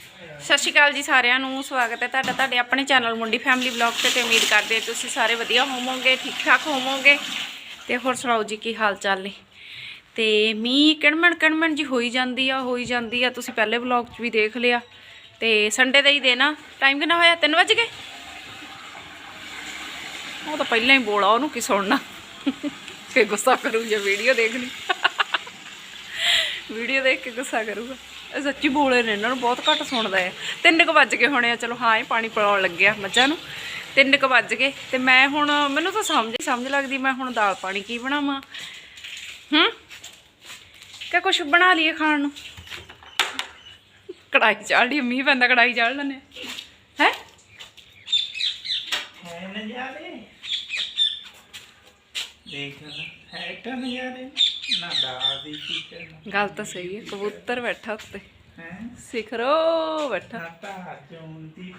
ਸਤਿ ਸ਼੍ਰੀ ਅਕਾਲ ਜੀ ਸਾਰਿਆਂ ਨੂੰ, ਸਵਾਗਤ ਹੈ ਤੁਹਾਡਾ ਤੁਹਾਡੇ ਆਪਣੇ ਚੈਨਲ ਮੁੰਡੀ ਫੈਮਿਲੀ ਬਲੌਗ ਤੇ ਤੇ ਉਮੀਦ ਕਰਦੇ ਹਾਂ ਤੁਸੀਂ ਸਾਰੇ ਵਧੀਆ ਹੋਵੋਗੇ ਠੀਕ ਠਾਕ ਹੋਵੋਗੇ। ਤੇ ਹੋਰ ਸੁਣਾਓ ਜੀ, ਕੀ ਹਾਲ ਚਾਲ ਨੇ? ਤੇ ਮੀਂਹ ਕਿਣਮਣ ਕਣਮਣ ਜੀ ਹੋਈ ਜਾਂਦੀ ਆ, ਹੋਈ ਜਾਂਦੀ ਆ, ਤੁਸੀਂ ਪਹਿਲੇ ਬਲੌਗ 'ਚ ਵੀ ਦੇਖ ਲਿਆ। ਤੇ ਸੰਡੇ ਦਾ ਹੀ ਦੇਣਾ ਟਾਈਮ ਕਿੰਨਾ ਹੋਇਆ? 3 ਵਜ ਗਏ? ਉਹ ਤਾਂ ਪਹਿਲਾਂ ਹੀ ਬੋਲਾ, ਉਹਨੂੰ ਕੀ ਸੁਣਨਾ? ਕਿ ਗੁੱਸਾ ਕਰੂ ਜੇ ਵੀਡੀਓ ਦੇਖ ਲਈ ਵੀਡੀਓ ਦੇਖ ਕੇ ਗੁੱਸਾ ਕਰੂਗਾ। ਇਹ ਸੱਚੀ ਬੋਲੇ ਨੇ, ਇਹਨਾਂ ਨੂੰ ਬਹੁਤ ਘੱਟ ਸੁਣਦਾ ਹੈ। ਤਿੰਨ ਕੁ ਵੱਜ ਗਏ ਹੋਣੇ ਆ, ਚਲੋ ਹਾਂ, ਇਹ ਪਾਣੀ ਪਿਲਾਉਣ ਲੱਗਿਆ ਮੱਝਾਂ ਨੂੰ। ਤਿੰਨ ਕੁ ਵੱਜ ਗਏ ਤੇ ਮੈਂ ਹੁਣ, ਮੈਨੂੰ ਤਾਂ ਸਮਝ ਹੀ ਸਮਝ ਲੱਗਦੀ, ਮੈਂ ਹੁਣ ਦਾਲ ਪਾਣੀ ਕੀ ਬਣਾਵਾਂ? ਹੂੰ? ਕਿ ਕੁਛ ਬਣਾ ਲਈਏ ਖਾਣ ਨੂੰ? ਕੜਾਈ ਚਾੜ ਲਈ, ਮੀਂਹ ਪੈਂਦਾ ਕੜਾਈ ਚਾੜ ਲੈਣੇ ਹੈ। ਹੈ? ਨਜ਼ਾਰੇ। ਦੇਖ ਹੈ ਤਾਂ ਨਜ਼ਾਰੇ? ਨਾ ਦਾਦੀ ਕੀ ਕਰਨਾ ਗੱਲ ਤਾਂ ਸਹੀ ਹੈ ਕਬੂਤਰ ਬੈਠਾ ਉੱਤੇ। ਹੈ ਸਿਖਰੋ ਬੈਠਾ। ਨਾ ਤਾਂ ਚੁੰਦੀ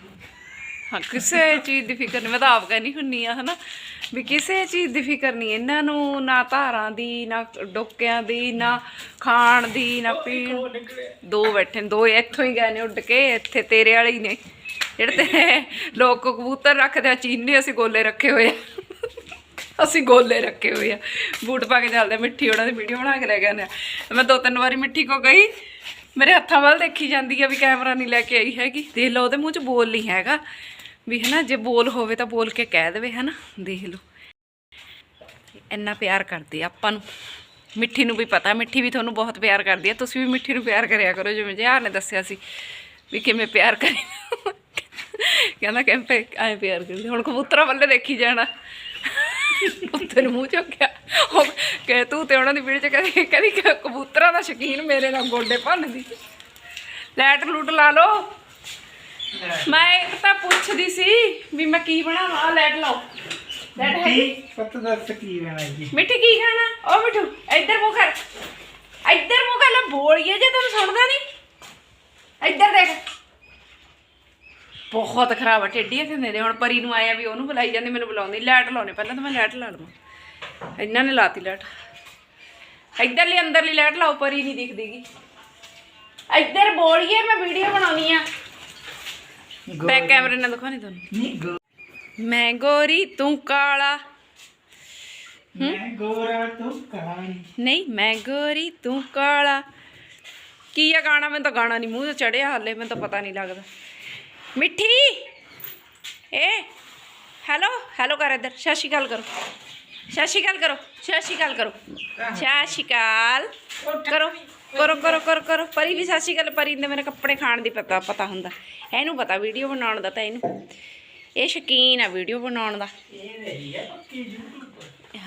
ਹਾਂ ਕਿਸੇ ਚੀਜ਼ ਦੀ ਫਿਕਰ ਨਹੀਂ ਮੈਂ ਤਾਂ ਆਪ ਕਹਿੰਦੀ ਹੁੰਨੀ ਆ ਹਨਾ ਵੀ ਕਿਸੇ ਚੀਜ਼ ਦੀ ਫਿਕਰ ਨਹੀਂ ਇਹਨਾਂ ਨੂੰ ਨਾ ਧਾਰਾਂ ਦੀ ਨਾ ਡੋਕਿਆਂ ਦੀ ਨਾ ਖਾਣ ਦੀ ਨਾ ਪੀਣ। ਦੋ ਬੈਠੇ ਨੇ ਦੋ ਇੱਥੋਂ ਹੀ ਗਏ ਨੇ ਉੱਡ ਕੇ ਇੱਥੇ ਤੇਰੇ ਵਾਲੇ ਹੀ ਨੇ। ਜਿਹੜੇ ਤੇ ਲੋਕ ਕਬੂਤਰ ਰੱਖਦੇ ਆ ਚੀਨੇ ਅਸੀਂ ਗੋਲੇ ਰੱਖੇ ਹੋਏ ਆ। ਅਸੀਂ ਗੋਲੇ ਰੱਖੇ ਹੋਏ ਆ। ਬੂਟ ਪਾ ਕੇ ਚੱਲਦੇ ਮਿੱਠੀ ਉਹਨਾਂ ਦੀ ਵੀਡੀਓ ਬਣਾ ਕੇ ਲੈ ਗਏ ਨੇ ਮੈਂ ਦੋ ਤਿੰਨ ਵਾਰੀ ਮਿੱਠੀ ਕੋ ਗਈ, ਮੇਰੇ ਹੱਥਾਂ ਵੱਲ ਦੇਖੀ ਜਾਂਦੀ ਆ ਵੀ ਕੈਮਰਾ ਨਹੀਂ ਲੈ ਕੇ ਆਈ ਹੈਗੀ। ਦੇਖ ਲਓ, ਉਹਦੇ ਮੂੰਹ 'ਚ ਬੋਲ ਨਹੀਂ ਹੈਗਾ। ਵੀ ਹਨਾ, ਜੇ ਬੋਲ ਹੋਵੇ ਤਾਂ ਬੋਲ ਕੇ ਕਹਿ ਦੇਵੇ, ਹਨਾ। ਦੇਖ ਲਓ। ਇੰਨਾ ਪਿਆਰ ਕਰਦੀ ਆਪਾਂ ਨੂੰ। ਮਿੱਠੀ ਨੂੰ ਵੀ ਪਤਾ, ਮਿੱਠੀ ਵੀ ਤੁਹਾਨੂੰ ਬਹੁਤ ਪਿਆਰ ਕਰਦੀ ਆ। ਤੁਸੀਂ ਵੀ ਮਿੱਠੀ ਨੂੰ ਪਿਆਰ ਕਰਿਆ ਕਰੋ, ਜਿਵੇਂ ਜਿਹਾਰ ਨੇ ਦੱਸਿਆ ਸੀ ਵੀ ਕਿਵੇਂ ਪਿਆਰ ਕਰੀ। ਕਹਿੰਦਾ, ਕਹਿੰਦੇ ਐ ਪਿਆਰ ਕਰਦੀ ਹੁਣ ਕਬੂਤਰਾਂ ਵੱਲੇ ਦੇਖੀ ਜਾਣਾ। ਨੂੰ ਮੂੰਹ ਚੁੱਕਿਆ। ਉਹ ਕਹੇ ਤੂੰ ਤੇ ਉਹਨਾਂ ਦੀ ਵੀਡੀਓ ਚ ਕਹਿੰਦੀ ਕਹਿੰਦੀ ਕਿ ਕਬੂਤਰਾਂ ਦਾ ਸ਼ਕੀਨ ਮੇਰੇ ਨਾਲ ਗੋਡੇ ਭੰਨਦੀ। ਲੈਟ ਲੂਟ ਲਾ ਲਓ। ਮੈਂ ਇੱਕ ਤਾਂ ਪੁੱਛਦੀ ਸੀ ਵੀ ਮੈਂ ਕੀ ਬਣਾਵਾਂ? ਆਹ ਲੈਟ ਲਾਓ। ਲੈਟ ਹੈਗੀ। ਕੀ ਪਤਾ ਦੱਸ ਕੀ ਲੈਣਾ ਜੀ। ਮਿੱਠੀ ਕੀ ਖਾਣਾ? ਓ ਮਿੱਠੂ ਇੱਧਰ ਮੂੰਹ ਕਰ। ਇੱਧਰ ਮੂੰਹ ਕਰ ਲੈ ਬੋਲੀਏ ਜੇ ਤੈਨੂੰ ਸੁਣਦਾ ਨਹੀਂ ਇੱਧਰ ਦੇਖ। ਬਹੁਤ ਖਰਾਬ ਆ ਟੇਡੀਆਂ ਕਹਿੰਦੇ ਨੇ ਹੁਣ ਪਰੀ ਨੂੰ ਆਇਆ ਵੀ ਉਹਨੂੰ ਬੁਲਾਈ ਜਾਂਦੇ ਮੈਨੂੰ ਬੁਲਾਉਂਦੀ। ਲਾਈਟ ਲਾਉਣੇ ਪਹਿਲਾਂ ਤਾਂ ਮੈਂ ਲਾਈਟ ਲਾ ਲਵਾਂ। ਇਹਨਾਂ ਨੇ ਲਾਤੀ ਲਾਈਟ। ਇੱਧਰਲੀ ਅੰਦਰਲੀ ਲਾਈਟ ਲਾਓ ਪਰੀ ਨਹੀਂ ਦਿਖਦੀਗੀ। ਇੱਧਰ ਬੋਲੀਏ ਮੈਂ ਵੀਡੀਓ ਬਣਾਉਣੀ ਆ। ਬੈਕ ਕੈਮਰੇ ਨਾਲ ਦਿਖਾਣੀ ਤੁਹਾਨੂੰ। ਨਹੀਂ ਗੋ ਮੈਂ ਗੋਰੀ ਤੂੰ ਕਾਲਾ। ਮੈਂ ਗੋਰਾ ਤੂੰ ਕਾਲੀ। ਨਹੀਂ ਮੈਂ ਗੋਰੀ ਤੂੰ ਕਾਲਾ। ਕੀ ਆ ਗਾਣਾ? ਮੈਨੂੰ ਤਾਂ ਗਾਣਾ ਨਹੀਂ ਮੂੰਹ ਤੇ ਚੜਿਆ ਹਾਲੇ ਮੈਨੂੰ ਤਾਂ ਪਤਾ ਨਹੀਂ ਲੱਗਦਾ। ਮਿੱਠੀ। ਏ, ਹੈਲੋ ਹੈਲੋ ਕਰ ਇੱਧਰ, ਸਤਿ ਸ਼੍ਰੀ ਅਕਾਲ ਕਰੋ। ਸਤਿ ਸ਼੍ਰੀ ਅਕਾਲ ਕਰੋ, ਸਤਿ ਸ਼੍ਰੀ ਅਕਾਲ ਕਰੋ। ਸਤਿ ਸ਼੍ਰੀ ਅਕਾਲ। ਕਰੋ ਕਰੋ ਕਰੋ ਕਰੋ ਕਰੋ। ਪਰੀ ਵੀ ਸਤਿ ਸ਼੍ਰੀ ਅਕਾਲ, ਪਰੀ ਨੇ ਮੇਰੇ ਕੱਪੜੇ ਖਾਣ ਦੀ ਪਤਾ ਪਤਾ ਹੁੰਦਾ। ਇਹਨੂੰ ਪਤਾ ਵੀਡੀਓ ਬਣਾਉਣ ਦਾ ਤਾਂ ਇਹਨੂੰ। ਇਹ ਸ਼ਕੀਨ ਆ ਵੀਡੀਓ ਬਣਾਉਣ ਦਾ।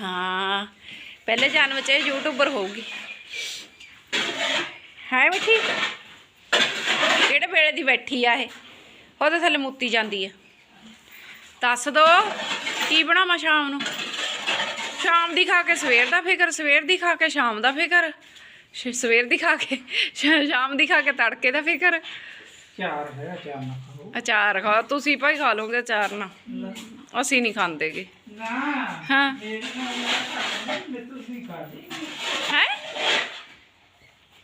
ਹਾਂ, ਪਹਿਲੇ ਜਨਮ ਚ ਇਹ ਯੂਟਿਊਬਰ ਹੋਊਗੀ। ਹੈ ਮਿੱਠੀ। ਕਿਹੜੇ ਵੇਲੇ ਦੀ ਬੈਠੀ ਆ ਇਹ? ਉਹਦੇ ਥੱਲੇ ਮੁੱਤੀ ਜਾਂਦੀ ਆ। ਦੱਸ ਦੋ ਕੀ ਬਣਾਵਾਂ ਸ਼ਾਮ ਨੂੰ? ਸ਼ਾਮ ਦੀ ਖਾ ਕੇ ਸਵੇਰ ਦਾ ਫਿਕਰ ਸਵੇਰ ਦੀ ਖਾ ਕੇ ਸ਼ਾਮ ਦਾ ਫਿਕਰ ਸਵੇਰ ਦੀ ਖਾ ਕੇ ਸ਼ਾਮ ਦੀ ਖਾ ਕੇ ਤੜਕੇ ਦਾ ਫਿਕਰ। ਚਾਰ ਹੈ ਚਾਰ ਨਾ ਖਾਓ ਅਚਾਰ ਖਾ ਤੁਸੀਂ ਭਾਈ ਖਾ ਲਓਗੇ ਅਚਾਰ ਨਾ। ਅਸੀਂ ਨਹੀਂ ਖਾਂਦੇਗੇ। ਨਾ। ਹਾਂ। ਮੇਰੇ ਨਾਲ ਮੈਂ ਤੁਸੀਂ ਖਾ ਲਈ ਹੈ?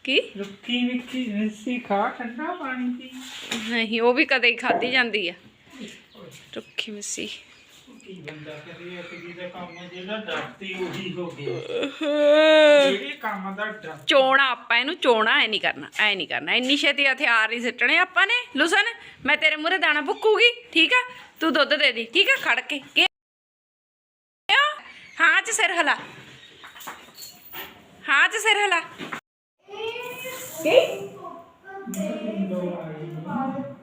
ਕੀ? ਰੁੱਖੀ ਮਿੱਠੀ ਮਿੱਸੀ ਖਾ ਠੰਡਾ ਪਾਣੀ ਪੀ। ਨਹੀਂ ਉਹ ਵੀ ਕਦੇ ਹੀ ਖਾਧੀ ਜਾਂਦੀ ਆ। ਰੁੱਖੀ ਮਿੱਸੀ ਕੀ ਬੰਦਾ ਕਰੇ ਕਿ ਜਿਹਦਾ ਕੰਮ ਜਿਹੜਾ ਡਰਤੀ ਉਹੀ ਹੋ ਗਿਆ। ਜਿਹੜੇ ਕੰਮ ਦਾ ਡਰ ਚੋਣਾ ਆਪਾਂ ਇਹਨੂੰ ਚੋਣਾ ਐ ਨਹੀਂ ਕਰਨਾ ਐ ਨਹੀਂ ਕਰਨਾ। ਇੰਨੀ ਛੇਤੀ ਹਥਿਆਰ ਨਹੀਂ ਸਿੱਟਣੇ ਆਪਾਂ ਨੇ। ਲੁਸਨ ਮੈਂ ਤੇਰੇ ਮੂਹਰੇ ਦਾਣਾ ਬੁੱਕੂਗੀ ਠੀਕ ਆ? ਤੂੰ ਦੁੱਧ ਦੇ ਦੀ ਠੀਕ ਆ? ਖੜ ਕੇ। ਕਿ- ਹਾਂ ਚ ਸਿਰ ਹਲਾ। ਹਾਂ ਚ ਸਿਰ ਹਲਾ। ਕੀ?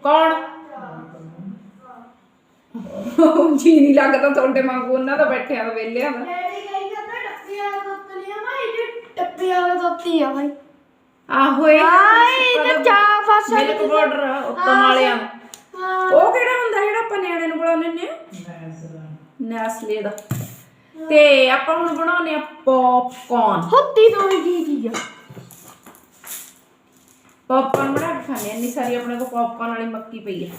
ਕੌਣ? ਜੀ ਨਹੀਂ ਲੱਗਦਾ ਤੁਹਾਡੇ ਵਾਂਗੂ ਉਹਨਾਂ ਦਾ ਬੈਠਿਆ ਦਾ ਵੇਲਿਆ ਦਾ। ਡੈਡੀ ਕਹੀ ਜਾਂਦਾ ਟੱਪੀਆਂ ਤੋਤਲੀਆਂ ਮੈਂ ਇਹ ਟੱਪੀਆਂ ਤੋਤੀ ਆ ਭਾਈ ਆਹੋ ਇਹ ਹਾਏ ਇਹ ਚਾਰ ਫਾਸਾ ਮਿਲਕ ਪਾਊਡਰ ਉੱਤਮ ਵਾਲਿਆਂ। ਹਾਂ। ਉਹ ਕਿਹੜਾ ਹੁੰਦਾ ਜਿਹੜਾ ਆਪਾਂ ਨਿਆਣੇ ਨੂੰ ਬਣਾਉਂਦੇ ਨੇ ਨੈਸਲੇ ਦਾ। ਤੇ ਆਪਾਂ ਹੁਣ ਬਣਾਉਨੇ ਆ ਪੌਪਕੌਰਨ ਹੁੱਤੀ ਤੋਂ ਹੀ ਚੀਜ਼ ਆ। ਪੌਪਕੌਰਨ ਬਣਾ ਕੇ ਖਾਣੇ ਇੰਨੀ ਸਾਰੀ ਆਪਣੇ ਕੋਲ ਪੌਪਕੌਰਨ ਵਾਲੀ ਮੱਕੀ ਪਈ ਹੈ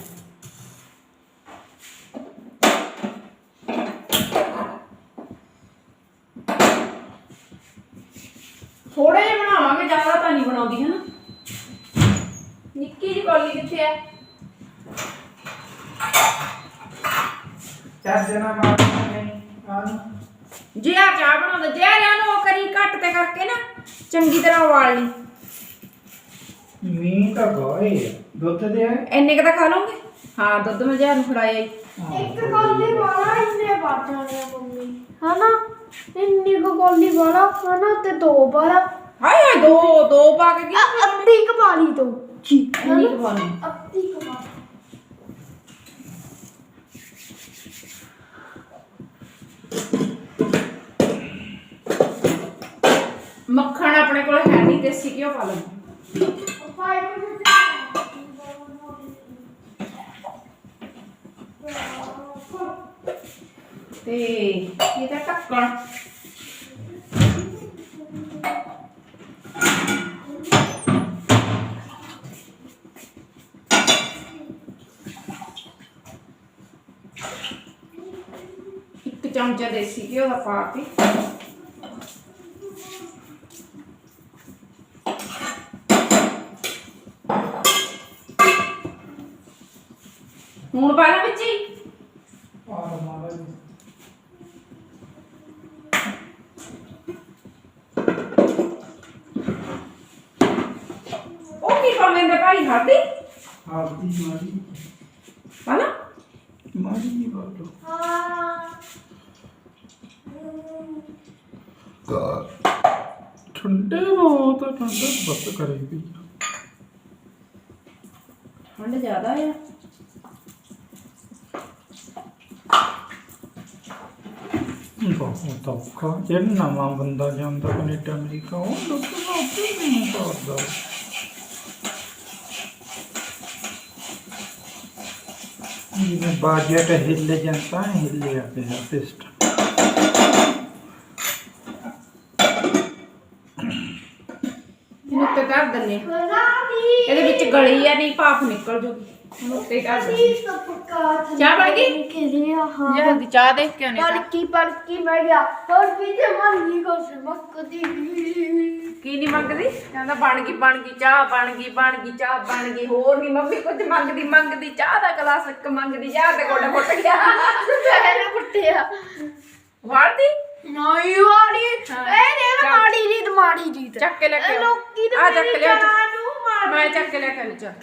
ਥੋੜੇ ਜਿਹਾ ਬਣਾਵਾਂਗੇ ਜ਼ਿਆਦਾ ਤਾਂ ਨਹੀਂ ਬਣਾਉਂਦੀ ਹੈ ਨਾ ਨਿੱਕੀ ਜਿਹੀ ਕੌਲੀ ਕਿੱਥੇ ਜਣਾ ਮਾਰਨਾ ਨਹੀਂ ਆਹ ਜੇ ਆ ਚਾਹ ਬਣਾਉਂਦਾ ਜੇ ਆ ਨੂੰ ਉਹ ਕਰੀ ਘੱਟ ਤੇ ਕਰਕੇ ਨਾ ਚੰਗੀ ਤਰ੍ਹਾਂ ਉਬਾਲ ਲਈ। ਮੀਂਹ ਤਾਂ ਗੋਏ ਦੁੱਧ ਦੇ ਆ? ਇੰਨੇ ਕ ਤਾਂ ਖਾ ਲਓਗੇ? ਹਾਂ ਦੁੱਧ ਮੈਂ ਜਿਆ ਨੂੰ ਫੜਾਇਆ ਈ ਇੱਕ ਕੋਲੀ ਵਾਲਾ ਇੰਨੇ ਬਾਤ ਜਾਣੇ ਮੰਮੀ। ਹਨਾ? ਇੰਨੀ ਕੁ ਕੋਲੀ ਵਾਲਾ ਹਨਾ? ਤੇ ਦੋ ਵਾਲਾ ਹਾਏ ਹਾਏ ਦੋ ਦੋ ਪਾ ਕੇ ਕੀ ਅ- ਅੱਧੀ ਕੁ ਪਾ ਲਈ ਦੋ ਜੀ ਇੰਨੀ ਕੁ ਪਾਉਣੀ ਅੱਧੀ ਕੁ ਪਾ। ਮੱਖਣ ਆਪਣੇ ਕੋਲ ਹੈ ਨਹੀਂ ਦੇਸੀ ਘਿਓ ਪਾ ਲਓ। ਪਾਈ ਤੇ ਇਹਦਾ ਢੱਕਣ ਇੱਕ ਚਮਚਾ ਦੇਸੀ ਘਿਓ ਦਾ ਪਾ ਕੇ ਹੁਣ ਪਾ ਲਾ ਵਿੱਚ ਹੀ। ਔਰ ਮਾਰਾ ਉਹ ਕੀ ਪਾਉਂਦੇ ਨੇ ਭਾਈ ਹਲਦੀ? ਆਪਦੀ ਮਾਰੀ ਲਾ ਮਾਰੀ ਨਹੀਂ ਹਾਂ ਠੰਡੇ ਬਹੁਤ ਆ, ਠੰਡਾ ਬਸ ਕਰੇ ਠੰਡ ਜ਼ਿਆਦਾ ਆ। ਬਹੁਤ ਔਖਾ ਜਿਹੜਾ ਨਵਾਂ ਬੰਦਾ ਜਾਂਦਾ ਕੈਨੇਡਾ, ਅਮਰੀਕਾ। ਉਹ ਲੋਕਾਂ ਆਪੇ ਨਹੀਂ ਕਰਦਾ। ਜਿਵੇਂ ਬਾਜਟ ਹਿੱਲ ਜਾਂਦਾ ਹਿੱਲਿਆ ਪਿਆ ਸਿਸਟਮ ਇਹਨੂੰ ਉੱਤੇ ਧਰ ਦਿੰਨੇ ਆ। ਬਣਾ ਦੀ ਇਹਦੇ ਵਿੱਚ ਗਲੀ ਆ, ਨਹੀਂ, ਭਾਫ ਨਿਕਲ ਜੂਗੀ। ਹੁਣ ਉੱਤੇ ਧਰ ਦਿੰਨੇ ਦੀ ਸਭ ਪੱਕਾ ਚਾਹ ਬਣ ਗਈ? ਲਿਆ ਹਾਂ। ਚਾਹ ਦੇਖ ਕੇ ਆਨੇ ਪੜਕੀ ਪੜਕੀ ਮੈਂ ਗਿਆ। ਹੋਰ ਵੀ ਤੇ ਮੰਗੀ ਕੋ ਸਮਕਦੀ ਕੀ ਨਹੀਂ ਮੰਗਦੀ? ਕਹਿੰਦਾ ਬਣ ਗਈ ਬਣ ਗਈ ਚਾਹ ਬਣ ਗਈ ਬਣ ਗਈ ਚਾਹ ਬਣ ਗਈ। ਹੋਰ ਨਹੀਂ ਮੰਮੀ ਕੁਝ ਮੰਗਦੀ ਮੰਗਦੀ। ਚਾਹ ਦਾ ਗਲਾਸ ਇੱਕ ਮੰਗਦੀ ਯਾਰ ਤੇ ਗੋਡਾ ਫੁੱਟ ਗਿਆ। ਪੈਰ ਪੁੱਟਿਆ ਵਾੜਦੀ? ਨਹੀਂ ਵਾੜੀ। ਹਾਂ। ਇਹ ਨੇ ਚੱਲ। ਮਾੜੀ ਰੀਤ ਮਾੜੀ ਰੀਤ ਚੱਕ ਕੇ ਲੈ ਕੇ ਇਹ ਆਓ। ਲੋਕੀ ਤੇ ਆ ਚੱਕ ਲਿਆ। ਮਾਰ ਮੈਂ ਚੱਕ ਕੇ ਲੈ ਕੇ ਆਉਂਦੀ ਚੱਲ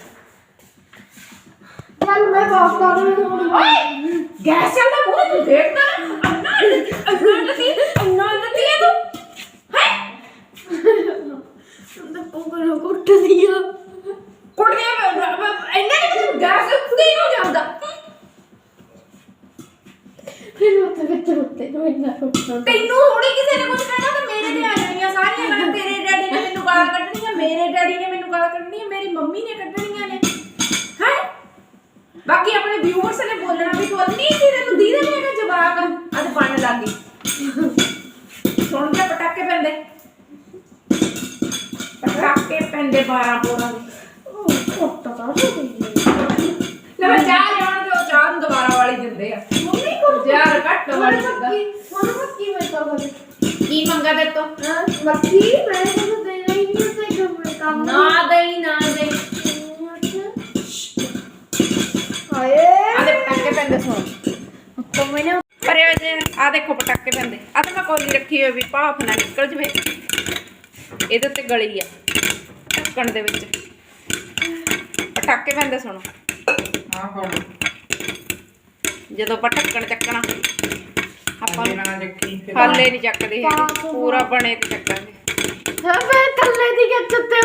ਚੱਲ ਮੈਂ ਬਾਤ ਕਰ ਰਹੀ ਹਾਂ ਓਏ! ਗੈਸ ਚੱਲਦਾ ਮੂੰਹ ਤੂੰ ਦੇਖਦਾ ਅੰਨਾ ਅੰਨਾ ਲੱਤੀ ਅੰਨਾ ਲੱਤੀ ਹੈ ਤੂੰ। ਹੈ? ਤੇ ਪੋਗਲ ਕੁੱਟ ਦਿਆ ਕੁੜੀਆਂ ਇੰਨਾ ਨਹੀਂ ਗੈਸ ਉੱਤੇ ਨੂੰ ਜਾਂਦਾ ਫਿਰ ਉੱਤੇ ਵਿੱਚ ਉੱਤੇ ਨੂੰ ਇੰਨਾ ਤੈਨੂੰ ਥੋੜੀ ਕਿਸੇ ਨੇ ਕੁਝ ਕਹਿਣਾ ਤੇ ਮੇਰੇ ਤੇ ਆ ਜਾਣੀਆਂ ਸਾਰੀਆਂ। ਮੈਂ ਤੇਰੇ ਡੈਡੀ ਨੇ ਮੈਨੂੰ ਗਾਲਾਂ ਕੱਢਣੀਆਂ ਮੇਰੇ ਡੈਡੀ ਨੇ ਮੈਨੂੰ ਗਾਲਾਂ ਕੱਢਣੀਆਂ ਮੇਰੀ ਮੰਮੀ ਨੇ ਹੈ ਬਾਕੀ ਆਪਣੇ ਵਿਊਅਰਸ ਨੇ ਬੋਲਣਾ ਵੀ ਤੂੰ ਨਹੀਂ ਸੀ ਤੈਨੂੰ ਦੀਦੇ ਨੇ ਹੈਗਾ ਜਵਾਬ ਅੱਜ ਬਣ ਲੱਗ ਗਈ। ਸੁਣ ਕੇ ਪਟਾਕੇ ਪੈਂਦੇ। ਪਟਾਕੇ ਪੈਂਦੇ 12 ਪੋਰਾਂ ਦੇ। ਉਹ ਕੁੱਟ ਤਾਂ ਰਹੀ ਲੈ ਮੈਂ ਚਾਹ ਲਿਆਉਣ ਤੇ ਉਹ ਚਾਹ ਨੂੰ ਦੁਬਾਰਾ ਵਾਲੀ ਦਿੰਦੇ ਆ। ਮੰਮੀ ਕੋ ਯਾਰ ਘੱਟ ਵਾਲੀ ਦਿੰਦਾ। ਮੱਕੀ ਮਨ ਮੱਕੀ ਮੈਂ ਤਾਂ ਕਰ ਕੀ ਮੰਗਾ ਤੇ? ਤੋਂ ਮੱਕੀ ਮੈਂ ਤੁਹਾਨੂੰ ਦੇ ਰਹੀ ਨਹੀਂ ਤੇ ਕੰਮ ਨਾ ਰੱਖੀ ਹੋਈ ਵੀ ਭਾਫ ਨਾ ਨਿਕਲ ਜਵੇ। ਇਹਦੇ ਉੱਤੇ ਗਲੀ ਆ ਢੱਕਣ ਦੇ ਵਿੱਚ। ਪਟਾਕੇ ਪੈਂਦੇ ਸੁਣੋ। ਜਦੋਂ ਆਪਾਂ ਢੱਕਣ ਚੱਕਣਾ ਆਪਾਂ ਹਾਲੇ ਨਹੀਂ ਚੱਕਦੇ ਹੈਗੇ ਪੂਰਾ ਬਣੇ ਤੇ ਚੱਕਾਂਗੇ। ਮੈਂ ਥੱਲੇ ਦੀ ਗੱਚ ਤੇ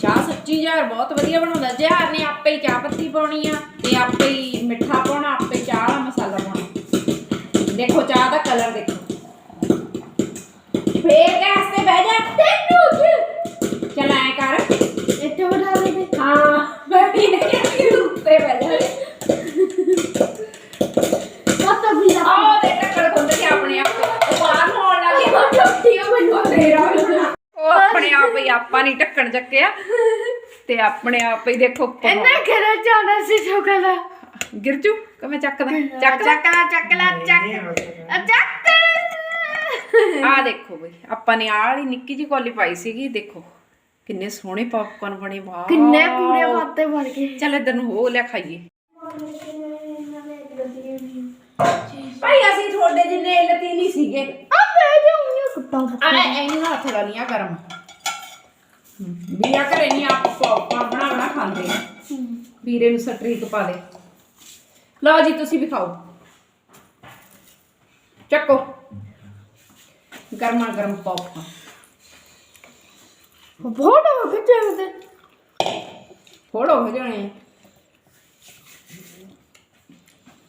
ਚਾਹ ਸੱਚੀ ਯਾਰ ਬਹੁਤ ਵਧੀਆ ਬਣਾਉਂਦਾ। ਜਹਾਰ ਨੇ ਆਪੇ ਹੀ ਚਾਹ ਪੱਤੀ ਪਾਉਣੀ ਆ ਤੇ ਆਪੇ ਹੀ ਮਿੱਠਾ ਪਾਉਣਾ ਚਾਹ ਦਾ ਕਲਰ ਦੇਖੋ। ਫੇਰ ਗੈਸ ਤੇ ਬਹਿ ਜਾ। ਤੈਨੂੰ ਚਲ ਐ ਕਰ। ਇੱਥੇ ਬਿਠਾ ਦੇ ਦੇ ਹਾਂ ਮੈਂ ਵੀ ਨਹੀਂ ਕਹਿੰਦੀ ਤੂੰ ਉੱਤੇ ਬਹਿ ਜਾ। ਪਤਾ ਵੀ ਲੱਗ ਆਹ ਦੇ ਟੱਕਰ ਖੁੱਲ ਗਿਆ ਆਪਣੇ ਆਪ ਉਹ ਬਾਹਰ ਮੈਨੂੰ ਤੇਰਾ ਆਪਣੇ ਆਪ ਹੀ ਆਪਾਂ ਨਹੀਂ ਢੱਕਣ ਚੱਕਿਆ। ਤੇ ਆਪਣੇ ਆਪ ਹੀ ਦੇਖੋ ਇੰਨਾ ਸੀ ਗਿਰ ਜੂ? ਕਿ ਮੈਂ ਚੱਕਦਾ। ਚੱਕ ਚੱਕ ਲੈ। ਚੱਕ ਲੈ ਚੱਕ ਚੱਕ ਆ ਦੇਖੋ ਬਈ ਆਪਾਂ ਨੇ ਆਹ ਵਾਲੀ ਨਿੱਕੀ ਜੀ ਕੋਲੀ ਪਾਈ ਸੀਗੀ ਦੇਖੋ। ਕਿੰਨੇ ਸੋਹਣੇ ਪੌਪਕਾਰਨ ਬਣੇ ਵਾਹ। ਕਿੰਨੇ ਪੂਰੇ ਵਾਤੇ ਬਣ ਗਏ। ਚੱਲ ਇਧਰ ਨੂੰ ਹੋ ਲਿਆ ਖਾਈਏ। ਭਾਈ ਅਸੀਂ ਤੁਹਾਡੇ ਜਿੰਨੇ ਲਤੀ ਨਹੀਂ ਸੀਗੇ। ਆ ਮੈਂ ਤੇ ਉਹਨੂੰ ਕੁੱਤਾ ਆ ਇਹਨੂੰ ਹੱਥ ਲਾ ਲੀਆਂ ਗਰਮ। ਵੀਰਾ ਘਰੇ ਨਹੀਂ ਆਪ ਪੌਪਕਾਰਨ ਬਣਾ ਬਣਾ ਖਾਂਦੇ ਆ। ਵੀਰੇ ਨੂੰ ਸਟਰੀਕ ਪਾ ਦੇ। ਲਓ ਜੀ ਤੁਸੀਂ ਵੀ ਖਾਓ ਚੱਕੋ ਗਰਮਾ ਗਰਮ ਪੌਪਕਾਰਨ ਬਹੁਤ ਹੋ ਗਏ ਤੇ ਫੋੜੋ ਹੋ ਜਾਣੇ ਆ।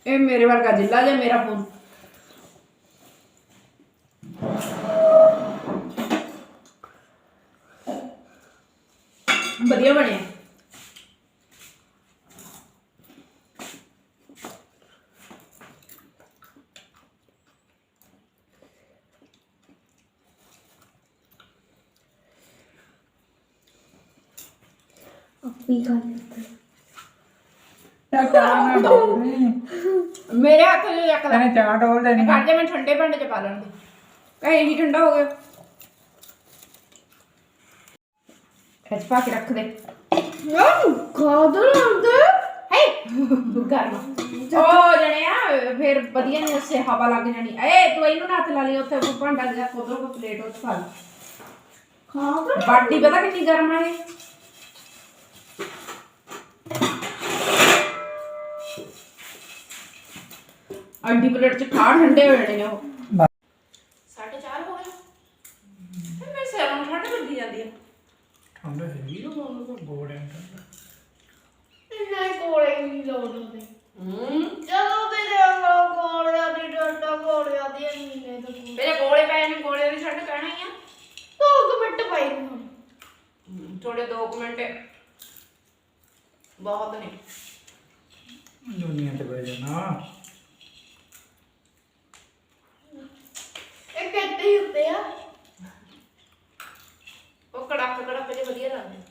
ਇਹ ਮੇਰੇ ਵਰਗਾ ਜਿੱਲਾ ਜੇ ਮੇਰਾ ਫੋਨ ਵਧੀਆ ਬਣਿਆ ਆਪੀ ਖਾ ਲੈਂਦੇ ਤਾਂ ਚਾਹ ਨਾ ਡੋਲ ਦੇ ਮੇਰੇ ਹੱਥ 'ਚ ਚੱਕ ਲੈ। ਤੈਨੂੰ ਚਾਹ ਡੋਲ ਦੇਣੀ ਕੱਢ ਦੇ ਮੈਂ ਠੰਡੇ ਭਾਂਡੇ 'ਚ ਪਾ ਲੈਣ ਦੇ। ਕਹੇ ਹੀ ਠੰਡਾ ਹੋ ਗਿਆ। ਇਹ 'ਚ ਪਾ ਕੇ ਰੱਖ ਦੇ। ਯਾਰ ਖਾ ਦੋ ਲੰਦੇ ਹੈ ਗਰਮ ਉਹ ਜਣਿਆ ਫਿਰ ਵਧੀਆ ਨਹੀਂ ਉਸੇ ਹਵਾ ਲੱਗ ਜਾਣੀ। ਏ ਤੂੰ ਇਹਨੂੰ ਨਾ ਹੱਥ ਲਾ ਲਈ ਉੱਥੇ ਭਾਂਡਾ ਜਿਹਾ ਕੋਦੋਂ ਕੋ ਪਲੇਟ ਉੱਥੇ ਪਾ ਬਾਟੀ ਪਤਾ ਕਿੰਨੀ ਗਰਮ ਆ ਇਹ? ਅੱਡੀ ਪਲੇਟ ਚ ਖਾ ਠੰਡੇ ਹੋ ਜਾਣੇ ਨੇ ਉਹ। ਹੋ ਗਏ। ਫਿਰ ਮੈਂ ਸਿਰ ਨੂੰ ਠੰਡ ਲੱਗੀ ਜਾਂਦੀ ਆ। ਠੰਡ ਹੈਗੀ ਉਹ ਉਹ ਗੋੜੇ ਇੰਨੇ ਕੋਲੇ ਨਹੀਂ ਲਾਉਂਦੇ ਹੂੰ। ਜਦੋਂ ਵੀ ਦੇਖੋ ਕੋਲਿਆਂ ਦੀ ਡੰਡਾ ਕੋਲਿਆਂ ਦੀ ਇੰਨੇ ਤੋਂ ਮੇਰੇ ਗੋਲੇ ਪੈ ਨੇ ਗੋਲੇ ਦੀ ਛੱਡ ਕਹਿਣਾ ਹੀ ਆ। ਦੋ ਕੁ ਮਿੰਟ ਪਈ ਨੂੰ ਥੋੜੇ 2 ਮਿੰਟ। ਬਹੁਤ ਨੇ। ਦੁਨੀਆ ਤੇ ਬਹਿ ਜਾਣਾ। ਕਿੱਥੇ ਹੀ ਹੁੰਦੇ ਆ। ਉਹ ਕੜਾਕ ਕੜਾਕ ਜੇ ਵਧੀਆ ਲੱਗਦੇ।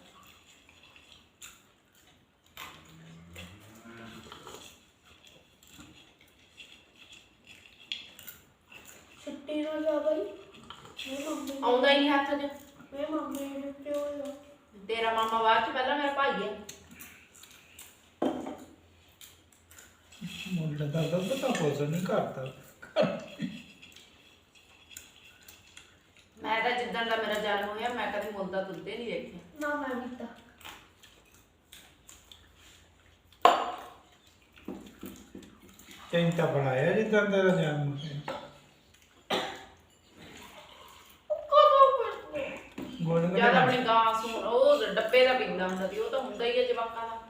ਛੁੱਟੀ ਨਾ ਜਾ ਬਈ। ਮੰਮੀ ਆਉਂਦਾ ਹੀ ਨਹੀਂ ਹੱਥ 'ਚ। ਮੈਂ ਮੰਮੀ ਨੂੰ ਕਿਉਂ ਲਾ ਤੇਰਾ ਮਾਮਾ ਬਾਅਦ 'ਚ ਪਹਿਲਾਂ ਮੇਰਾ ਭਾਈ ਆ। ਮੁੱਲ ਦਾ ਦੁੱਧ ਤਾਂ ਕੁਝ ਨਹੀਂ ਕਰਦਾ ਮੈਂ ਤਾਂ ਜਨਮ ਹੋਇਆ ਮੈਂ ਕਦੇ ਮੁੱਲ ਦਾ ਦੁੱਧ ਨਹੀਂ ਦੇਖਿਆ। ਨਾ ਮੈਂ ਵੀ ਤਾਂ ਤੈਨੂੰ ਤਾਂ ਬਣਾਇਆ ਜਿੱਦਾਂ ਤੇਰਾ ਜਨਮ ਕਦੋਂ ਪੜਦੇ ਗੋਲ ਜਦ ਆਪਣੀ ਗਾਂ ਸੂ ਉਹ ਡੱਬੇ ਦਾ ਪੀਂਦਾ ਹੁੰਦਾ ਸੀ ਉਹ ਤਾਂ ਹੁੰਦਾ ਹੀ ਹੈ ਜਵਾਕਾਂ ਦਾ।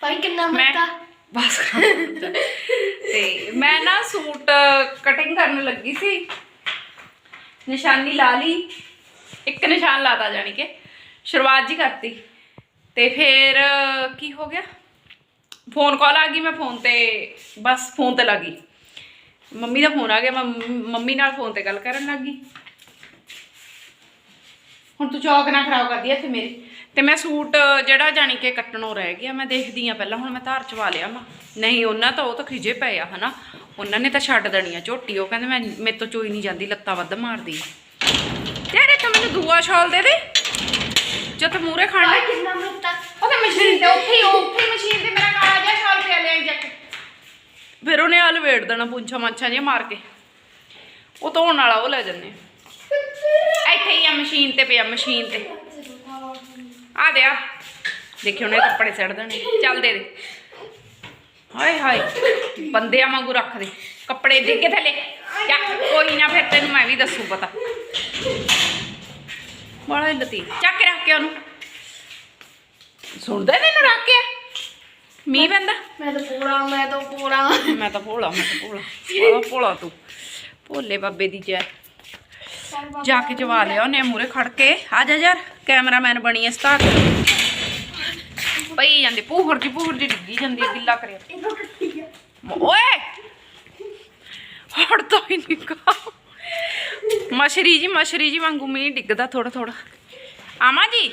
ਭਾਈ ਕਿੰਨਾ ਮੈਂ ਮਿਲਦਾ ਬਸ। ਤੇ ਮੈਂ ਨਾ ਸੂਟ ਕਟਿੰਗ ਕਰਨ ਲੱਗੀ ਸੀ। ਨਿਸ਼ਾਨੀ ਲਾ ਲਈ। ਇੱਕ ਨਿਸ਼ਾਨ ਲਾਤਾ ਜਾਣੀ ਕਿ। ਸ਼ੁਰੂਆਤ ਜੀ ਕਰਤੀ। ਤੇ ਫਿਰ ਕੀ ਹੋ ਗਿਆ? ਫੋਨ ਕਾਲ ਆ ਗਈ ਮੈਂ ਫੋਨ ਤੇ। ਬਸ ਫੋਨ ਤੇ ਲੱਗੀ ਮੰਮੀ ਦਾ ਫੋਨ ਆ ਗਿਆ। ਮੈਂ ਮੰਮੀ ਨਾਲ ਫੋਨ ਤੇ ਗੱਲ ਕਰਨ ਲੱਗੀ ਹੁਣ ਤੂੰ ਚੌਕ ਨਾ ਖਰਾਬ ਕਰਦੀ ਇੱਥੇ ਮੇਰੀ। ਤੇ ਮੈਂ ਸੂਟ ਜਿਹੜਾ ਜਾਣੀ ਕਿ ਕੱਟਣੋਂ ਰਹਿ ਗਿਆ ਮੈਂ ਦੇਖਦੀ ਆ ਪਹਿਲਾਂ ਹੁਣ ਮੈਂ ਧਾਰ ਚਵਾ ਲਿਆ ਵਾ। ਨਹੀਂ ਉਹਨਾਂ ਤਾਂ ਉਹ ਤਾਂ ਖਿਜੇ ਪਏ ਆ ਹਨਾ। ਉਹਨਾਂ ਨੇ ਤਾਂ ਛੱਡ ਦੇਣੀ ਆ ਝੋਟੀ ਉਹ ਕਹਿੰਦੇ ਮੈਂ ਮੇਰੇ ਤੋਂ ਚੋਈ ਨਹੀਂ ਜਾਂਦੀ ਲੱਤਾਂ ਵੱਧ ਮਾਰਦੀ ਯਾਰ ਤਾਂ ਮੈਨੂੰ ਦੂਆ ਸ਼ਾਲ ਦੇ ਦੇ। ਜਦ ਮੂਰੇ ਖਾਣਾ ਭਾਈ ਕਿੰਨਾ ਮਿਲਦਾ ਉਹਦੇ ਮਸ਼ੀਨ ਤੇ ਉੱਥੇ ਹੀ ਉੱਥੇ ਮਸ਼ੀਨ ਤੇ ਮੇਰਾ ਕਾਲਾ ਜਿਹਾ ਸ਼ਾਲ ਪਿਆ ਲਿਆ ਜਾ ਕੇ। ਫਿਰ ਉਹਨੇ ਆ ਲਵੇੜ ਦੇਣਾ ਪੁੰਛਾ ਮਾਛਾਂ ਜਿਹਾ ਮਾਰ ਕੇ। ਉਹ ਧੋਣ ਵਾਲਾ ਉਹ ਲੈ ਜੰਨੇ ਇੱਥੇ ਹੀ ਆ ਮਸ਼ੀਨ ਤੇ ਪਿਆ ਮਸ਼ੀਨ ਤੇ। ਆ ਦੇ ਆ। ਦੇਖਿਓ ਨੇ ਕੱਪੜੇ ਸੜ ਦੇਣੇ। ਚੱਲ ਦੇ ਦੇ। ਹਾਏ ਹਾਏ ਬੰਦਿਆਂ ਵਾਂਗੂ ਰੱਖ ਦੇ। ਕੱਪੜੇ ਡਿੱਗੇ ਥੱਲੇ। ਚੱਕ ਕੋਈ ਨਾ ਫਿਰ ਤੈਨੂੰ ਮੈਂ ਵੀ ਦੱਸੂ ਪਤਾ। ਬੜਾ ਹੀ ਲਤੀ ਚੱਕ ਕੇ ਰੱਖ ਕੇ ਉਹਨੂੰ। ਸੁਣਦਾ ਤੈਨੂੰ ਰੱਖ ਕੇ? ਮੀਂਹ ਪੈਂਦਾ? ਮੈਂ ਤਾਂ ਪੂਰਾ ਮੈਂ ਤਾਂ ਪੂਰਾ ਮੈਂ ਤਾਂ ਭੋਲਾ ਮੈਂ ਤਾਂ ਭੋਲਾ। ਭੋਲਾ ਤੂੰ। ਭੋਲੇ ਬਾਬੇ ਦੀ ਜੈ। ਜਾ ਕੇ ਜਵਾ ਲਿਆ ਉਹਨੇ ਮੂਰੇ ਖੜ ਕੇ। ਆ ਜਾ ਯਾਰ, ਕੈਮਰਾਮੈਨ ਬਣੀ ਐ ਸਟਾਰ ਪਈ ਜਾਂਦੀ ਪੂਹਰ ਦੀ ਪੂਹਰ ਦੀ ਡਿੱਗੀ ਜਾਂਦੀ, ਗਿੱਲਾ ਕਰਿਆ। ਓਏ! ਹੜ ਤੋਂ ਹੀ ਨਿਕਲ ਮਸ਼ਰੀ ਜੀ ਮਸ਼ਰੀ ਜੀ ਵਾਂਗੂ ਮੀ ਡਿੱਗਦਾ ਥੋੜਾ ਥੋੜਾ ਆਮਾ ਜੀ?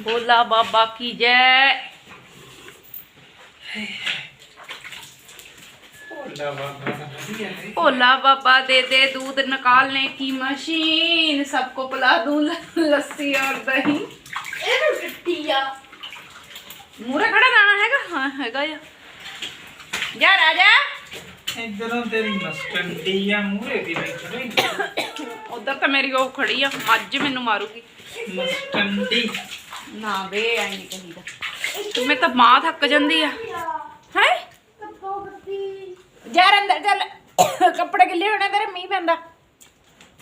ਬੋਲਾ ਬਾਬਾ ਕੀ ਜੈ। भोला बाबा दे दे दूध निकालने की मशीन सबको पिला दूं ल- लस्सी और दही ਇਹਨੂੰ ਟੱਟੀ ਆ ਮੂਰੇ ਖੜਾ ਜਾਣਾ ਹੈਗਾ ਹਾਂ ਹੈਗਾ ਯਾ ਜਾ ਰਾਜਾ ਇਧਰੋਂ ਤੇਰੀ ਮਸਟੰਡੀ ਆ ਮੂਹਰੇ ਦੀ ਬੈਠੀ ਉਧਰ ਤਾਂ ਮੇਰੀ ਉਹ ਖੜੀ ਆ ਮੱਝ ਮੈਨੂੰ ਮਾਰੂਗੀ ਮਸਟੰਡੀ ਨਾ ਬੇ ਐ ਨਹੀਂ ਕਹੀਦਾ ਤੂੰ ਮੈਂ ਤਾਂ ਮਾਂ ਥੱਕ ਜਾਂਦੀ ਆ ਹੈ ਕੱਪੋ ਕੱਤੀ ਯਾਰ ਅੰਦਰ ਚੱਲ। ਕੱਪੜੇ ਗਿੱਲੇ ਹੋਣੇ ਤੇਰੇ ਮੀਂਹ ਪੈਂਦਾ।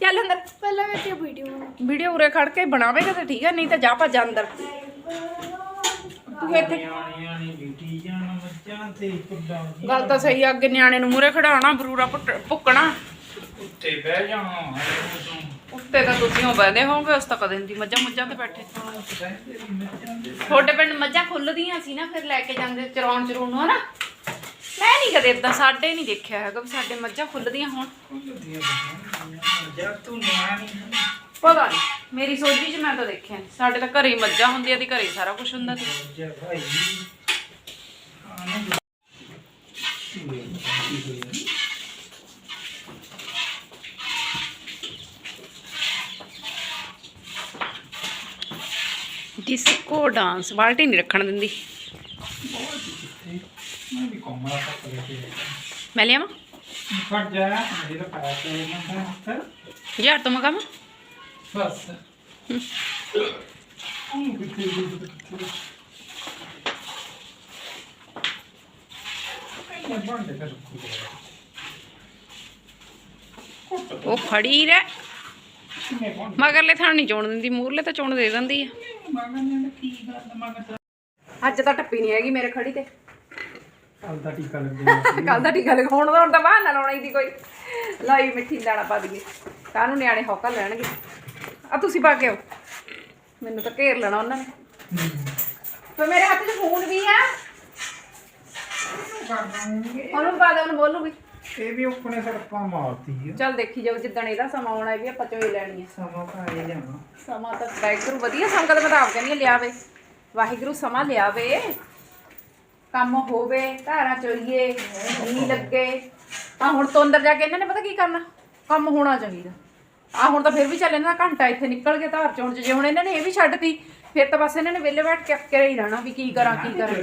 ਚੱਲ ਅੰਦਰ। ਪਹਿਲਾਂ ਕੱਟੀ ਵੀਡੀਓ ਵੀਡੀਓ ਉਰੇ ਖੜ ਕੇ ਬਣਾਵੇਗਾ ਤਾਂ ਠੀਕ ਹੈ ਨਹੀਂ ਤਾਂ ਜਾ ਭੱਜ ਅੰਦਰ। ਤੂੰ ਇੱਥੇ ਤੇ ਗੱਲ ਤਾਂ ਸਹੀ ਆ, ਅੱਗੇ ਨਿਆਣੇ ਨੂੰ ਮੂਰੇ ਖੜਾਉਣਾ ਬਰੂਰਾ ਭੁੱਕਣਾ। ਉੱਤੇ ਬਹਿ ਜਾਣਾ ਤੂੰ। ਉੱਤੇ ਤਾਂ ਤੁਸੀਂ ਹੋ ਬੈਠੇ ਹੋਗੇ ਉਸ ਤਾਂ ਕਦੇ ਦੀ ਮੱਝਾਂ ਮੁੱਝਾਂ ਤੇ ਬੈਠੇ। ਬਹਿੰਦੇ ਤੁਹਾਡੇ ਪਿੰਡ ਮੱਝਾਂ ਖੁੱਲਦੀਆਂ ਸੀ ਨਾ ਫਿਰ ਲੈ ਕੇ ਜਾਂਦੇ ਚਰਾਉਣ ਚਰੂਣ ਨੂੰ ਹਨਾ? ਮੈਂ ਨਹੀਂ ਕਦੇ ਇਦਾਂ ਸਾਡੇ ਨਹੀਂ ਦੇਖਿਆ ਹੈਗਾ ਵੀ ਸਾਡੇ ਮੱਝਾਂ ਖੁੱਲਦੀਆਂ ਹੋਣ। ਤੂੰ ਨਿਆਣੀ। ਪਤਾ ਨਹੀਂ ਮੇਰੀ ਸੋਝੀ 'ਚ ਮੈਂ ਤਾਂ ਦੇਖਿਆ। ਸਾਡੇ ਤਾਂ ਘਰੇ ਹੀ ਮੱਝਾਂ ਹੁੰਦੀਆਂ ਦੀ ਘਰੇ ਹੀ ਸਾਰਾ ਕੁਝ ਹੁੰਦਾ ਸੀ। ਮੱਝਾਂ ਭਾਈ। ਆਨੇ ਡਿਸਕੋ ਡਾਂਸ ਬਾਲਟੀ ਨਹੀਂ ਰੱਖਣ ਦਿੰਦੀ। ਮੈਂ ਵੀ ਕੋਮਾ ਤੱਕ ਲੈ ਕੇ ਮੈਂ ਲਿਆਵਾਂ ਫੜ ਜਾ ਮੇਰੇ ਦਾ ਪਾਇਆ ਤੇ ਮੈਂ ਤਾਂ ਯਾਰ ਤੋਂ ਮਗਾਵਾਂ ਬਸ ਉਹ ਕਿੱਥੇ ਕਿੱਥੇ ਮੈਂ ਬੰਦ ਕਰ ਉਹ ਫੜੀ ਰਹਿ ਮਗਰਲੇ ਥਾਂ ਨਹੀਂ ਚੋਣ ਦਿੰਦੀ ਮੂਰਲੇ ਤਾਂ ਚੋਣ ਦੇ ਦਿੰਦੀ ਆ ਅੱਜ ਤਾਂ ਟੱਪੀ ਨਹੀਂ ਹੈਗੀ ਮੇਰੇ ਖੜੀ ਤੇ। ਕੱਲ ਦਾ ਟੀਕਾ ਲੱਗਿਆ ਕੱਲ ਦਾ ਟੀਕਾ ਲਗਾਉਣ ਦਾ ਹੁਣ ਤਾਂ ਬਹਾਨਾ ਲਾਉਣਾ ਹੀ ਦੀ ਕੋਈ। ਲਾਈ ਮਿੱਠੀ ਦਾਣਾ ਪਾ ਦਈਏ। ਕਾਹਨੂੰ ਨਿਆਣੇ ਹੌਕਾ ਲੈਣਗੇ। ਆ ਤੁਸੀਂ ਪਾ ਕੇ ਆਓ। ਮੈਨੂੰ ਤਾਂ ਘੇਰ ਲੈਣਾ ਉਹਨਾਂ ਨੇ। ਤੇ ਮੇਰੇ ਹੱਥ 'ਚ ਫੋਨ ਵੀ ਆ। ਉਹਨੂੰ ਪਾ ਦੇ ਉਹਨੂੰ ਬੋਲੂਗੀ ਇਹ ਵੀ ਆਪਣੇ ਸੜਕਾਂ ਮਾਰਦੀ ਆ। ਚੱਲ ਦੇਖੀ ਜਾਓ ਜਿੱਦਣ ਇਹਦਾ ਸਮਾਂ ਆਉਣਾ ਇਹ ਵੀ ਆਪਾਂ ਚੋਈ ਲੈਣੀ ਆ। ਸਮਾਂ ਤਾਂ ਆਏ ਜਾਣਾ। ਸਮਾਂ ਤਾਂ ਵਾਹਿਗੁਰੂ ਵਧੀਆ ਸੰਗਤ ਮੈਂ ਤਾਂ ਆਪ ਕਹਿੰਦੀ ਲਿਆਵੇ। ਵਾਹਿਗੁਰੂ ਸਮਾਂ ਲਿਆਵੇ। ਕੰਮ ਹੋਵੇ ਧਾਰਾਂ ਚੋਈਏ ਨੀ ਲੱਗੇ ਆ ਹੁਣ ਤੋਂ ਅੰਦਰ ਜਾ ਕੇ ਇਹਨਾਂ ਨੇ ਪਤਾ ਕੀ ਕਰਨਾ? ਕੰਮ ਹੋਣਾ ਚਾਹੀਦਾ। ਆ ਹੁਣ ਤਾਂ ਫਿਰ ਵੀ ਚੱਲ ਇਹਨਾਂ ਦਾ ਘੰਟਾ ਇੱਥੇ ਨਿਕਲ ਗਿਆ ਧਾਰ ਚੋਣ ਚ। ਜੇ ਹੁਣ ਇਹਨਾਂ ਨੇ ਇਹ ਵੀ ਛੱਡਤੀ ਫਿਰ ਤਾਂ ਬਸ ਇਹਨਾਂ ਨੇ ਵਿਹਲੇ ਬੈਠ ਕੇ ਅੱਕੇ ਹੀ ਰਹਿਣਾ ਵੀ ਕੀ ਕਰਾਂ ਕੀ ਕਰਾਂ।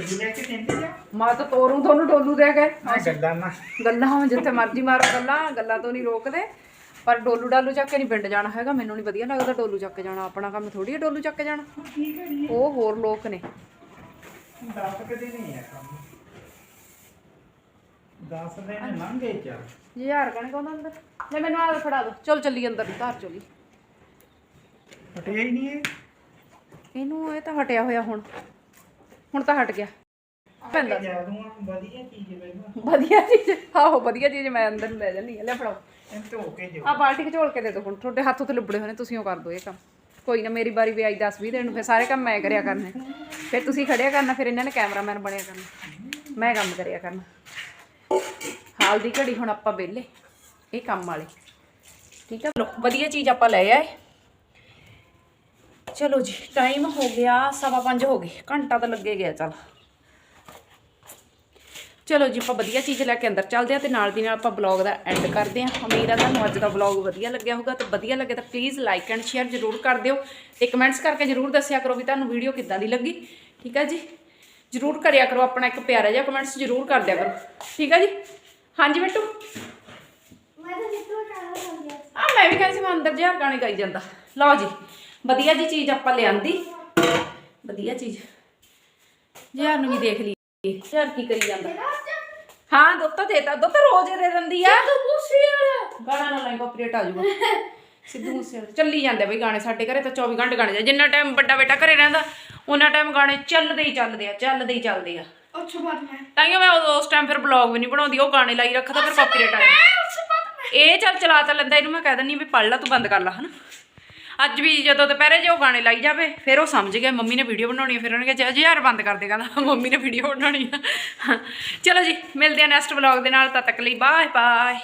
ਮੈਂ ਤਾਂ ਤੋਰੂ ਤੁਹਾਨੂੰ ਡੋਲੂ ਦੇ ਕੇ ਗੱਲਾਂ ਨਾ। ਗੱਲਾਂ ਜਿੱਥੇ ਮਰਜ਼ੀ ਮਾਰੋ ਗੱਲਾਂ ਗੱਲਾਂ ਤੋਂ ਨਹੀਂ ਰੋਕਦੇ। ਪਰ ਡੋਲੂ ਡਾਲੂ ਚੱਕ ਕੇ ਨਹੀਂ ਪਿੰਡ ਜਾਣਾ ਹੈਗਾ। ਮੈਨੂੰ ਨਹੀਂ ਵਧੀਆ ਲੱਗਦਾ ਡੋਲੂ ਚੱਕ ਕੇ ਜਾਣਾ। ਆਪਣਾ ਕੰਮ ਥੋੜੀ ਹੈ ਡੋਲੂ ਚੱਕ ਕੇ ਜਾਣਾ। ਉਹ ਹੋਰ ਲੋਕ ਨੇ। ਦੱਸ ਕਦੇ ਨਹੀਂ ਆ ਕੰਮ। ਦੱਸ ਦਿਨ ਲੰਘੇ ਚੱਲ ਜੇ ਹਜ਼ਾਰ ਕਣ ਕਹਿੰਦਾ ਅੰਦਰ ਲੈ ਮੈਨੂੰ ਆ ਫੜਾ ਦੋ। ਚਲ ਚੱਲੀ ਅੰਦਰ ਨੂੰ ਘਰ ਚਲੀ। ਹਟਿਆ ਹੀ ਨਹੀਂ ਇਹ। ਇਹਨੂੰ ਇਹ ਤਾਂ ਹਟਿਆ ਹੋਇਆ ਹੁਣ। ਹੁਣ ਤਾਂ ਹਟ ਗਿਆ। ਪੈਂਦਾ। ਜਾ ਦੂੰਗਾ ਵਧੀਆ ਚੀਜ਼ ਵਧੀਆ ਆਹੋ ਵਧੀਆ ਚੀਜ਼ ਮੈਂ ਅੰਦਰ ਨੂੰ ਲੈ ਜਾਂਦੀ ਹਾਂ। ਲੈ ਫੜਾਓ। ਇਹ ਧੋ ਕੇ ਆ ਬਾਲਟੀ ਘਚੋਲ ਕੇ ਦੇ ਦਿਓ ਹੁਣ। ਤੁਹਾਡੇ ਹੱਥ ਉੱਤੇ ਲਿਬੜੇ ਹੋਏ ਨੇ ਤੁਸੀਂ ਉਹ ਕਰ ਦਿਓ ਇਹ ਕੰਮ। ਕੋਈ ਨਾ ਮੇਰੀ ਵਾਰੀ ਵੀ ਆਈ 10 20 ਦਿਨ ਨੂੰ, ਫਿਰ ਸਾਰੇ ਕੰਮ ਮੈਂ ਕਰਿਆ ਕਰਨੇ। ਫਿਰ ਤੁਸੀਂ ਖੜਿਆ ਕਰਨਾ, ਫਿਰ ਇਹਨਾਂ ਨੇ ਕੈਮਰਾਮੈਨ ਬਣਿਆ ਕਰਨਾ। ਮੈਂ ਕੰਮ ਕਰਿਆ ਕਰਨਾ। ਹਾਲ ਦੀ ਘੜੀ ਹੁਣ ਆਪਾਂ ਵਿਹਲੇ, ਇਹ ਕੰਮ ਵਾਲੇ। ਠੀਕ ਆ? ਲੋ ਵਧੀਆ ਚੀਜ਼ ਆਪਾਂ ਲੈ ਆਏ। ਚਲੋ ਜੀ ਟਾਈਮ ਹੋ ਗਿਆ, ਸਵਾ ਪੰਜ ਹੋ ਗਏ। ਘੰਟਾ ਤਾਂ ਲੱਗੇ ਗਿਆ, ਚੱਲ। ਚਲੋ ਜੀ ਆਪਾਂ ਵਧੀਆ ਚੀਜ਼ ਲੈ ਕੇ ਅੰਦਰ ਚੱਲਦੇ ਆ ਤੇ ਨਾਲ ਦੀ ਨਾਲ ਆਪਾਂ ਬਲੌਗ ਦਾ ਐਂਡ ਕਰਦੇ ਆ ਉਮੀਦ ਆ ਤੁਹਾਨੂੰ ਅੱਜ ਦਾ ਬਲੌਗ ਵਧੀਆ ਲੱਗਿਆ ਹੋਊਗਾ ਤੇ ਵਧੀਆ ਲੱਗੇ ਤਾਂ ਪਲੀਜ਼ ਲਾਈਕ ਐਂਡ ਸ਼ੇਅਰ ਜ਼ਰੂਰ ਕਰ ਦਿਓ ਤੇ ਕਮੈਂਟਸ ਕਰਕੇ ਜ਼ਰੂਰ ਦੱਸਿਆ ਕਰੋ ਵੀ ਤੁਹਾਨੂੰ ਵੀਡੀਓ ਕਿੱਦਾਂ ਦੀ ਲੱਗੀ। ਠੀਕ ਆ ਜੀ? ਜ਼ਰੂਰ ਕਰਿਆ ਕਰੋ ਆਪਣਾ ਇੱਕ ਪਿਆਰਾ ਜਿਹਾ ਕਮੈਂਟਸ ਜ਼ਰੂਰ ਕਰ ਦਿਆ ਕਰੋ। ਠੀਕ ਆ ਜੀ? ਹਾਂਜੀ ਬਿੱਟੂ ਆ ਮੈਂ ਵੀ ਕਹਿੰਦੀ ਸੀ ਮੈਂ ਅੰਦਰ ਜਿਹਾ ਗਾਣੇ ਗਾਈ ਜਾਂਦਾ। ਲਓ ਜੀ ਵਧੀਆ ਜੀ ਚੀਜ਼ ਆਪਾਂ ਲਿਆਂਦੀ। ਵਧੀਆ ਚੀਜ਼। ਯਾਰ ਨੂੰ ਵੀ ਦੇਖ ਲਈ। ਯਾਰ ਕੀ ਕਰੀ ਜਾਂਦਾ? ਹਾਂ ਦੁੱਧ ਤਾਂ ਦੇਤਾ ਦੁੱਧ ਤਾਂ। ਰੋਜ਼ ਹੀ ਦੇ ਦਿੰਦੀ ਆ। ਤੂੰ ਮੂਸੇ ਵਾਲਾ ਗਾਣਾ ਨਾ ਲਾਈ ਕਾਪੀਰਾਈਟ ਆ ਜਾਊਗਾ ਸਿੱਧੂ ਮੂਸੇ ਵਾਲੇ ਚੱਲੀ ਜਾਂਦੇ ਬਈ ਗਾਣੇ ਸਾਡੇ ਘਰੇ ਤਾਂ 24 ਘੰਟੇ ਗਾਣੇ ਜਿੰਨਾ ਟਾਈਮ ਵੱਡਾ ਬੇਟਾ ਘਰੇ ਰਹਿੰਦਾ ਉਹਨਾਂ ਟਾਈਮ ਗਾਣੇ ਚੱਲਦੇ ਹੀ ਚੱਲਦੇ ਆ ਚੱਲਦੇ ਹੀ ਚੱਲਦੇ ਆ। ਅੱਛਾ ਬਾਤ ਮੈਂ। ਤਾਈਓ ਮੈਂ ਉਦੋਂ ਉਸ ਟਾਈਮ ਫਿਰ ਬਲੌਗ ਵੀ ਨਹੀਂ ਬਣਾਉਂਦੀ ਉਹ ਗਾਣੇ ਲਾਈ ਰੱਖਦਾ ਫਿਰ ਕਾਪੀਰਾਈਟ ਆ ਮੈਂ ਇਹ ਚੱਲ ਚਲਾ ਤਾਂ ਲੈਂਦਾ ਇਹਨੂੰ ਮੈਂ ਕਹਿ ਦਿੰਦੀ ਵੀ ਪੜ ਲੈ ਤੂੰ ਬੰਦ ਕਰ ਲੈ ਹਨਾ? ਅੱਜ ਵੀ ਜਦੋਂ ਦੁਪਹਿਰੇ ਜੇ ਉਹ ਗਾਣੇ ਲਾਈ ਜਾਵੇ, ਫਿਰ ਉਹ ਸਮਝ ਗਿਆ ਮੰਮੀ ਨੇ ਵੀਡੀਓ ਬਣਾਉਣੀ ਹੈ ਫਿਰ ਉਹਨੇ ਕਿਹਾ, ਜੀ ਯਾਰ ਬੰਦ ਕਰ ਦੇ ਕਹਿੰਦਾ, ਮੰਮੀ ਨੇ ਵੀਡੀਓ ਬਣਾਉਣੀ ਆ। ਚਲੋ ਜੀ, ਮਿਲਦੇ ਆ ਨੈਕਸਟ ਵਲੌਗ ਦੇ ਨਾਲ, ਤਦ ਤੱਕ ਲਈ ਬਾਏ ਬਾਏ